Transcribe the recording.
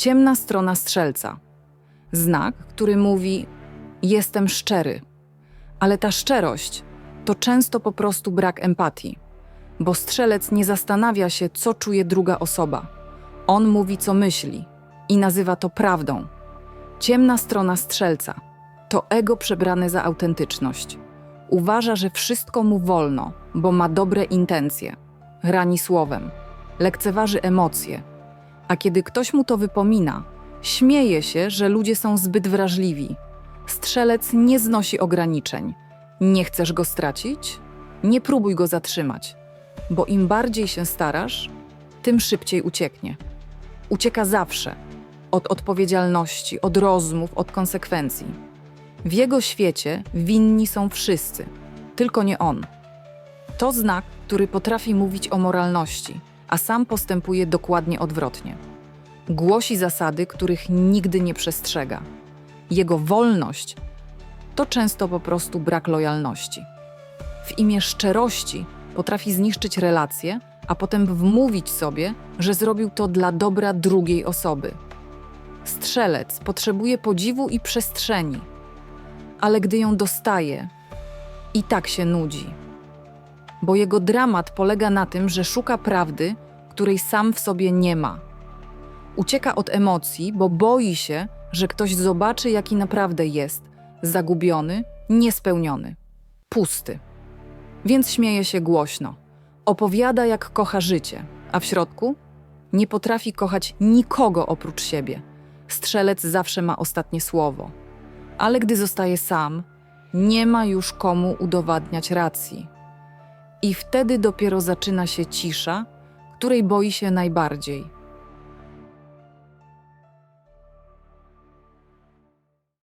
ciemna strona strzelca. Znak, który mówi: Jestem szczery. Ale ta szczerość to często po prostu brak empatii, bo strzelec nie zastanawia się, co czuje druga osoba. On mówi, co myśli i nazywa to prawdą. Ciemna strona strzelca to ego przebrane za autentyczność. Uważa, że wszystko mu wolno, bo ma dobre intencje. Rani słowem, lekceważy emocje, a kiedy ktoś mu to wypomina, śmieje się, że ludzie są zbyt wrażliwi. Strzelec nie znosi ograniczeń. Nie chcesz go stracić? Nie próbuj go zatrzymać, bo im bardziej się starasz, tym szybciej ucieknie. Ucieka zawsze od odpowiedzialności, od rozmów, od konsekwencji. W jego świecie winni są wszyscy, tylko nie on. To znak, który potrafi mówić o moralności, a sam postępuje dokładnie odwrotnie. Głosi zasady, których nigdy nie przestrzega. Jego wolność to często po prostu brak lojalności. W imię szczerości potrafi zniszczyć relacje, a potem wmówić sobie, że zrobił to dla dobra drugiej osoby. Strzelec potrzebuje podziwu i przestrzeni, ale gdy ją dostaje, i tak się nudzi. Bo jego dramat polega na tym, że szuka prawdy, której sam w sobie nie ma. Ucieka od emocji, bo boi się, że ktoś zobaczy, jaki naprawdę jest zagubiony, niespełniony, pusty. Więc śmieje się głośno. Opowiada, jak kocha życie, a w środku nie potrafi kochać nikogo oprócz siebie. Strzelec zawsze ma ostatnie słowo, ale gdy zostaje sam, nie ma już komu udowadniać racji. I wtedy dopiero zaczyna się cisza, której boi się najbardziej